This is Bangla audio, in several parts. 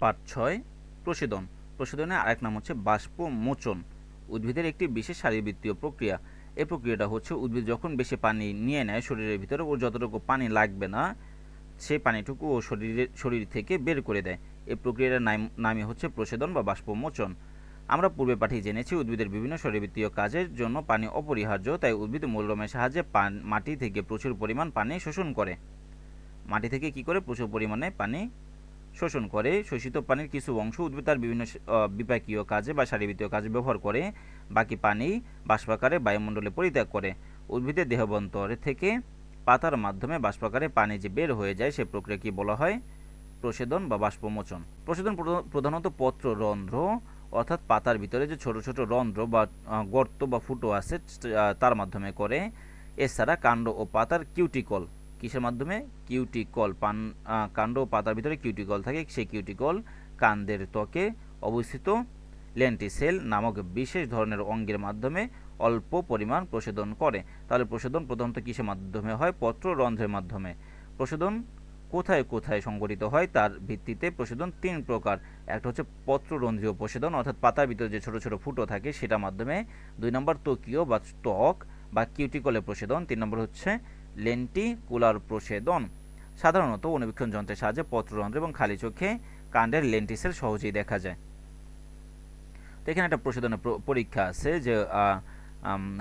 পাঠ ছয় প্রসেদন প্রশোধনের আরেক নাম হচ্ছে বাষ্প মোচন উদ্ভিদের একটি বিশেষ শারীরবৃত্তীয় প্রক্রিয়া। এই প্রক্রিয়াটা হচ্ছে উদ্ভিদ যখন বেশি পানি নিয়ে নেয় শরীরের ভিতরে ওর যতটুকু পানি লাগবে না সেই পানিটুকু ও শরীরের শরীর থেকে বের করে দেয়। এই প্রক্রিয়াটার নাম, নামই হচ্ছে প্রসেদন বা বাষ্পমোচন। আমরা পূর্বে পাঠিয়ে জেনেছি উদ্ভিদের বিভিন্ন শরীরবৃত্তীয় কাজের জন্য পানি অপরিহার্য, তাই উদ্ভিদ মূল্যমের সাহায্যে মাটি থেকে প্রচুর পরিমাণ পানি শোষণ করে। মাটি থেকে কি করে? প্রচুর পরিমাণে পানি শোষণ করে, শোষিত পানির কিছু অংশ উদ্ভিদ তার বিভিন্ন বিপাকীয় কাজে বা শারীরবৃত্তীয় কাজে ব্যবহার করে। বাকি পানি বাষ্পাকারে বায়ুমণ্ডলে পরিত্যাগ করে। উদ্ভিদের দেহবন্তর থেকে পাতার মাধ্যমে বাষ্পাকারে পানি যে বের হয়ে যায়, সে প্রক্রিয়া কি বলা হয়? প্রসেদন বা বাষ্পমোচন। প্রসেদন প্রধা- প্রধানত পত্র রন্ধ্র, অর্থাৎ পাতার ভিতরে যে ছোট ছোট রন্ধ্র বা গর্ত বা ফুটো আছে তার মাধ্যমে করে। এছাড়া কাণ্ড ও পাতার কিউটিকল। কিসের মাধ্যমে? কিউটিকল পান কাণ্ড পাতার ভিতরে কিউটিকল থাকে। সেই কিউটিকল কান্দের ত্বকে অবস্থিত লেন্টিসেল নামক বিশেষ ধরনের অঙ্গের মাধ্যমে অল্প পরিমাণ প্রশোধন করে। তাহলে প্রশোধন প্রধানত কিসের মাধ্যমে হয়? পত্র রন্ধ্রের মাধ্যমে। প্রশোধন কোথায় কোথায় সংঘটিত হয়? তার ভিত্তিতে প্রশোধন তিন প্রকার। একটা হচ্ছে পত্ররন্ধ্রীয় প্রশোধন, অর্থাৎ পাতার ভিতরে যে ছোট ছোট ফুটো থাকে, সেটার মাধ্যমে। দুই নম্বর ত্বকীয় বা ত্বক বা কিউটিকলের প্রশোধন। তিন নম্বর হচ্ছে লেন্টিকুলার প্রসেদন। সাধারণত অনুবীক্ষণ যন্ত্রের সাহায্যে পত্ররন্ধ্র এবং খালি চোখে কাণ্ডের লেন্টিসেল সহজেই দেখা যায়। তো এখানে একটা প্রশোধনের পরীক্ষা আছে যে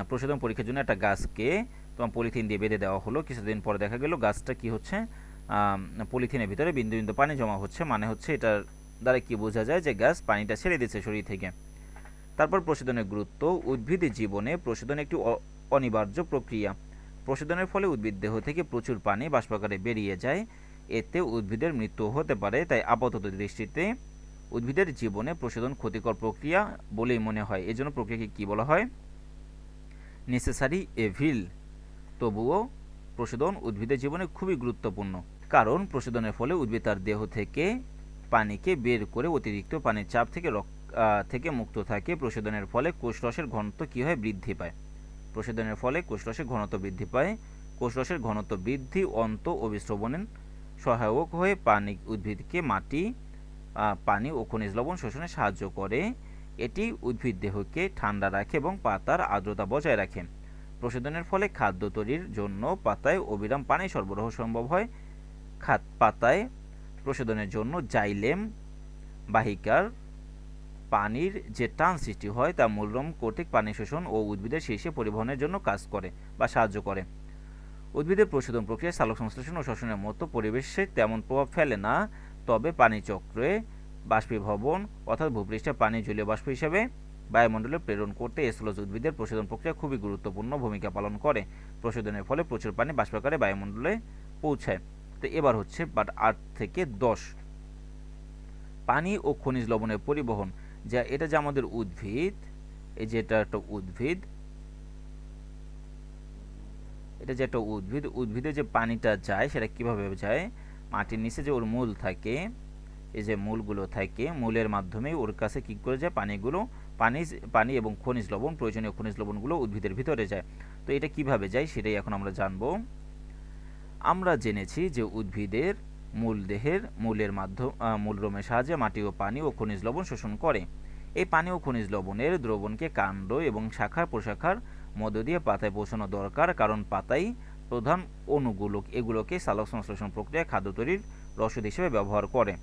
প্রশোধন পরীক্ষার জন্য একটা গাছকে তোমার পলিথিন দিয়ে বেঁধে দেওয়া হলো। কিছুদিন পরে দেখা গেল গাছটা কি হচ্ছে? পলিথিনের ভিতরে বিন্দু বিন্দু পানি জমা হচ্ছে। মানে হচ্ছে এটার দ্বারা কি বোঝা যায় যে গাছ পানিটা ছেড়ে দিচ্ছে শরীর থেকে। তারপর প্রশোধনের গুরুত্ব উদ্ভিদ জীবনে প্রশোধন একটি অনিবার্য প্রক্রিয়া। প্রশোধনের ফলে উদ্ভিদ দেহ থেকে প্রচুর পানি বাষ্পাকারে বেরিয়ে যায়। এতে উদ্ভিদের মৃত্যু হতে পারে, তাই আপাতত দৃষ্টিতে উদ্ভিদের জীবনে প্রশোধন ক্ষতিকর প্রক্রিয়া বলেই মনে হয়। এজন্য প্রক্রিয়াকে কী বলা হয়? নেসেসারি এভিল তবুও প্রশোধন উদ্ভিদের জীবনে খুবই গুরুত্বপূর্ণ, কারণ প্রশোধনের ফলে উদ্ভিদ তার দেহ থেকে পানিকে বের করে অতিরিক্ত পানির চাপ থেকে থেকে মুক্ত থাকে। প্রশোধনের ফলে কোষরসের ঘনত্ব কী হয়? বৃদ্ধি পায়। প্রশোধনের ফলে কোষরসের ঘনত্ব বৃদ্ধি পায়। কোষরসের ঘনত্ব বৃদ্ধি, অন্ত অভিস্রবণের সহায়ক হয়ে পানি উদ্ভিদকে মাটি পানি ও খনিজ লবণ শোষণে সাহায্য করে। এটি উদ্ভিদ দেহকে ঠান্ডা রাখে এবং পাতার আর্দ্রতা বজায় রাখে। প্রশোধনের ফলে খাদ্য তৈরির জন্য পাতায় অবিরাম পানি সরবরাহ সম্ভব হয়। খাদ, পাতায় প্রশোধনের জন্য জাইলেম, বাহিকার পানির যে টান সৃষ্টি হয় তা মূলরম কর্তৃক পানি শোষণ ও উদ্ভিদের শীর্ষে পরিবহনের জন্য কাজ করে বা সাহায্য করে। উদ্ভিদের প্রশোধন প্রক্রিয়া সালোক সংশ্লেষণ ও শ্বসনের মতো পরিবেশে তেমন প্রভাব ফেলে না, তবে পানি চক্রে বাষ্পীভবন অর্থাৎ ভূপৃষ্ঠে পানি জলীয় বাষ্প হিসেবে বায়ুমণ্ডলে প্রেরণ করতে এসলজ উদ্ভিদের প্রশোধন প্রক্রিয়া খুবই গুরুত্বপূর্ণ ভূমিকা পালন করে। প্রশোধনের ফলে প্রচুর পানি বাষ্পাকারে বায়ুমণ্ডলে পৌঁছায়। তো এবার হচ্ছে বাট আট থেকে দশ। পানি ও খনিজ লবণের পরিবহন। যা এটা যে আমাদের উদ্ভিদ, এই যে এটা একটা উদ্ভিদ, এটা যে একটা উদ্ভিদ, উদ্ভিদে যে পানিটা যায়, সেটা কীভাবে যায়? মাটির নিচে যে ওর মূল থাকে, এই যে মূলগুলো থাকে, মূলের মাধ্যমে ওর কাছে কি করে যায়? পানিগুলো, পানি পানি এবং খনিজ লবণ, প্রয়োজনীয় খনিজ লবণগুলো উদ্ভিদের ভিতরে যায়। তো এটা কীভাবে যায়? সেটাই এখন আমরা জানব। আমরা জেনেছি যে উদ্ভিদের মূল দেহের, মূলের মাধ্যম মূলরোমের সাহায্যে মাটি ও পানি ও খনিজ লবণ শোষণ করে। এই পানি ও খনিজ লবণের দ্রবণকে কাণ্ড এবং শাখা প্রশাখার মধ্য দিয়ে পাতায় পৌঁছানো দরকার, কারণ পাতাই প্রধান অণুগুলো, এগুলোকে সালোক সংশ্লেষণ প্রক্রিয়ায় খাদ্য তৈরির রসদ হিসেবে ব্যবহার করে।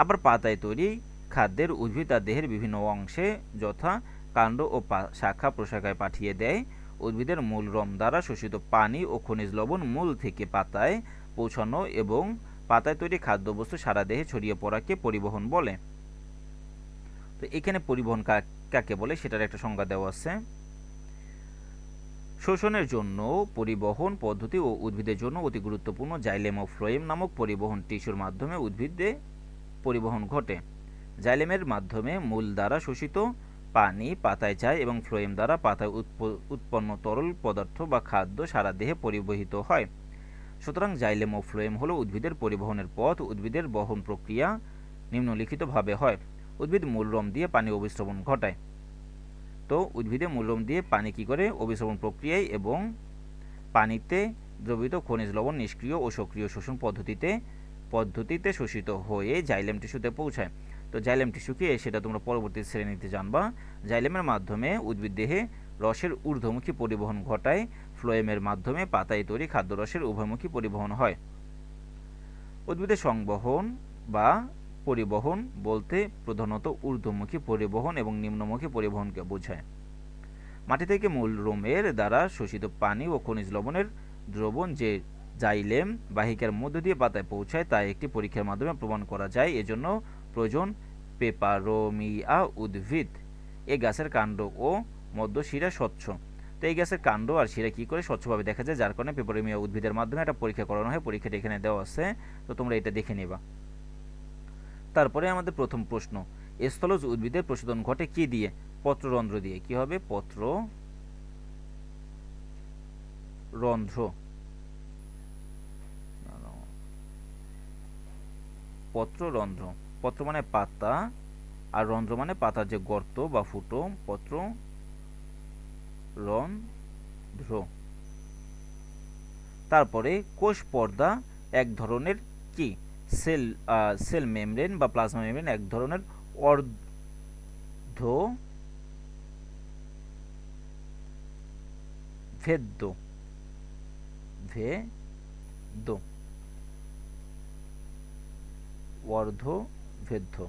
আবার পাতায় তৈরি খাদ্যের উদ্ভিদ তার দেহের বিভিন্ন অংশে যথা কাণ্ড ও শাখা প্রশাখায় পাঠিয়ে দেয়। উদ্ভিদের মূল রম দ্বারা শোষিত পানি ও খনিজ লবণ মূল থেকে পাতায় পৌঁছানো এবং পাতায় তৈরি খাদ্যবস্তু সারা দেহে ছড়িয়ে পড়াকে পরিবহন বলে। তো এখানে পরিবহন কাকে বলে সেটার একটা সংজ্ঞা দেওয়া আছে। শোষণের জন্য পরিবহন পদ্ধতি ও উদ্ভিদের জন্য অতি গুরুত্বপূর্ণ জাইলেম ও ফ্লোয়েম নামক পরিবহন টিস্যুর মাধ্যমে উদ্ভিদে পরিবহন ঘটে। জাইলেমের মাধ্যমে মূল দ্বারা শোষিত পানি পাতায় যায় এবং ফ্লোয়েম দ্বারা পাতায় উৎপন্ন তরল পদার্থ বা খাদ্য সারা দেহে পরিবহিত হয়। সুতরাং জাইলেম ও ফ্লোয়েম হলো উদ্ভিদের পরিবহনের পথ, উদ্ভিদের বহন প্রক্রিয়া নিম্নলিখিতভাবে হয়। উদ্ভিদ মূলরম দিয়ে পানি অবিশ্রবণ ঘটায়। তো উদ্ভিদে মূলরম দিয়ে পানি কি করে? অবিশ্রবণ প্রক্রিয়ায় এবং পানিতে দ্রবিত খনিজ লবণ নিষ্ক্রিয় ও সক্রিয় শোষণ পদ্ধতিতে পদ্ধতিতে শোষিত হয়ে জাইলেম টিস্যুতে পৌঁছায়। তো জাইলেম টিস্যু কি? সেটা তোমরা পরবর্তী শ্রেণীতে জানবা। জাইলেমের মাধ্যমে উদ্ভিদ দেহে রসের ঊর্ধ্বমুখী পরিবহন ঘটায়। ফ্লোয়েমের মাধ্যমে পাতায় তৈরি খাদ্যরসের উভয়মুখী পরিবহন হয়। উদ্ভিদের সংবহন বা পরিবহন বলতে প্রধানত ঊর্ধ্বমুখী পরিবহন এবং নিম্নমুখী পরিবহনকে বোঝায়। মাটি থেকে মূল রোমের দ্বারা শোষিত পানি ও খনিজ লবণের দ্রবণ যে জাইলেম বাহিকার মধ্য দিয়ে পাতায় পৌঁছায় তা একটি পরীক্ষার মাধ্যমে প্রমাণ করা যায়। এজন্য প্রয়োজন পেপারোমিয়া উদ্ভিদ। এ গাছের কাণ্ড ও মধ্য শিরা স্বচ্ছ। তো এই গাছের কাণ্ড আর শিরা কী করে স্বচ্ছভাবে দেখা যায়, যার কারণে পেপারোমিয়া উদ্ভিদের মাধ্যমে একটা পরীক্ষা করানো হয়। পরীক্ষাটা এখানে দেওয়া আছে। তো তোমরা এটা দেখে নিবা। তারপরে আমাদের প্রথম প্রশ্ন, স্থলজ উদ্ভিদের প্রশোধন ঘটে কি দিয়ে? পত্ররন্ধ্র দিয়ে। কি হবে? পত্র রন্ধ্র পত্ররন্ধ্র। পত্র মানে পাতা, আর রন্ধ্র মানে পাতার যে গর্ত বা ফুটো, পত্র রন্ধ্র তারপরে কোষ পর্দা এক ধরনের কি? সেল সেল মেমব্রেন বা প্লাজমা মেমব্রেন এক ধরনের অর্ধ ভেদ্য। ভেদ্য। অর্ধভেদ্য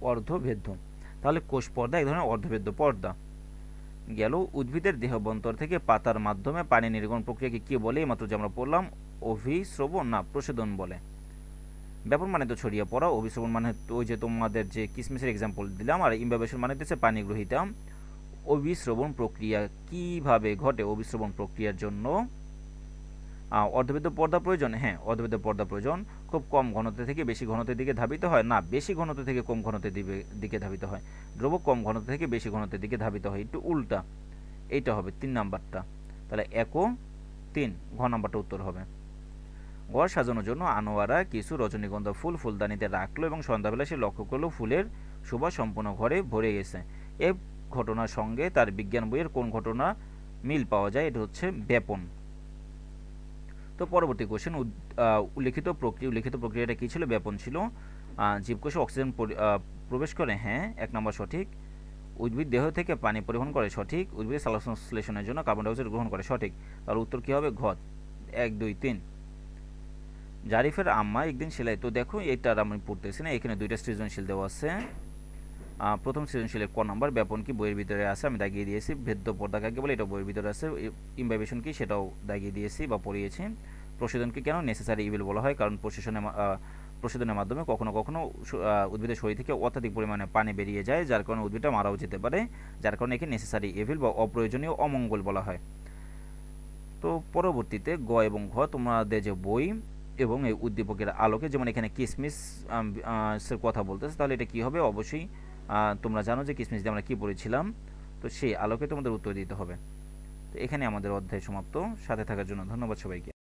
অর্ধভেদ্য তাহলে কোষ পর্দা এক ধরনের অর্ধভেদ্য পর্দা। গেল উদ্ভিদের দেহবন্তর থেকে পাতার মাধ্যমে পানি নির্গমন প্রক্রিয়াকে কি বলে? এইমাত্র যে আমরা পড়লাম, অভিশ্রবণ না প্রসেদন বলে। ব্যাপন মানে তো ছড়িয়ে পড়া। অভিশ্রবণ মানে ওই যে তোমাদের যে কিসমিসের এক্সাম্পল দিলাম, আর ইম্বাবেশন মানে হচ্ছে পানি গ্রহিতাম অভিশ্রবণ প্রক্রিয়া কীভাবে ঘটে? অভিশ্রবণ প্রক্রিয়ার জন্য অর্ধবেদ্য পর্দা প্রয়োজন? হ্যাঁ অর্ধবেদ্য পর্দা প্রয়োজন। খুব কম ঘনত্ব থেকে বেশি ঘনত্বের দিকে ধাবিত হয়? না, বেশি ঘনত্ব থেকে কম ঘনত্বের দিকে ধাবিত হয়। দ্রব কম ঘনত্ব থেকে বেশি ঘনত্বের দিকে ধাবিত হয়। একটু উল্টা। এইটা হবে তিন নাম্বারটা। তাহলে একও তিন। ঘ নাম্বারটা উত্তর হবে। ঘর সাজানোর জন্য আনোয়ারা কিছু রজনীগন্ধা ফুল ফুলদানিতে রাখল এবং সন্ধ্যাবেলা সে লক্ষ্য করল ফুলের সুবাস সম্পূর্ণ ঘরে ভরে গেছে। এ ঘটনার সঙ্গে তার বিজ্ঞান বইয়ের কোন ঘটনা মিল পাওয়া যায়? এটা হচ্ছে ব্যাপন। তো পরবর্তী কোশ্চেন উল্লেখিত প্রক্রিয়া, উল্লেখিত প্রক্রিয়াটা কী ছিল? ব্যাপন ছিল। জীবকোষে অক্সিজেন প্রবেশ করে হ্যাঁ এক নম্বর সঠিক। উদ্ভিদ দেহ থেকে পানি পরিবহন করে সঠিক। উদ্ভিদ সালসংশ্লেষণের জন্য কার্বন ডাইঅক্সাইড গ্রহণ করে সঠিক। তাহলে উত্তর কী হবে? ঘ এক, দুই, তিন। জারিফের আম্মা একদিন সেলাই, তো দেখো, এইটার আমি পড়তেছি না, এখানে দুইটা সৃজনশীল দেওয়া আছে। প্রথম সৃজনশীলের ক নাম্বার ব্যাপন কি বইয়ের ভিতরে আছে আমি দাগিয়ে দিয়েছি, ভেদ্য পর্দা কাকে বলে, এটা বইয়ের ভিতরে আছে ইম্বাইবেশন কি সেটাও দাগিয়ে দিয়েছি বা পড়িয়েছি। প্রশোধনকে কেন? নেসেসারি ইভিল বলা হয়, কারণ প্রশোষণের প্রশোধনের মাধ্যমে কখনো কখনো উদ্ভিদের শরীর থেকে অত্যাধিক পরিমাণে পানি বেরিয়ে যায়, যার কারণে উদ্ভিদটা মারাও যেতে পারে, যার কারণে একে নেসেসারি ইভিল বা অপ্রয়োজনীয় অমঙ্গল বলা হয়। তো পরবর্তীতে গ এবং ঘ, তোমাদের যে বই এবং এই উদ্দীপকের আলোকে, যেমন এখানে কিসমিস কথা বলতেছে, তাহলে এটা কি হবে? অবশ্যই তোমরা জানো যে কিসমিস দিয়ে আমরা কী বলেছিলাম? তো সেই আলোকে তোমাদের উত্তর দিতে হবে। তো এখানে আমাদের অধ্যায় সমাপ্ত। সাথে থাকার জন্য ধন্যবাদ সবাইকে।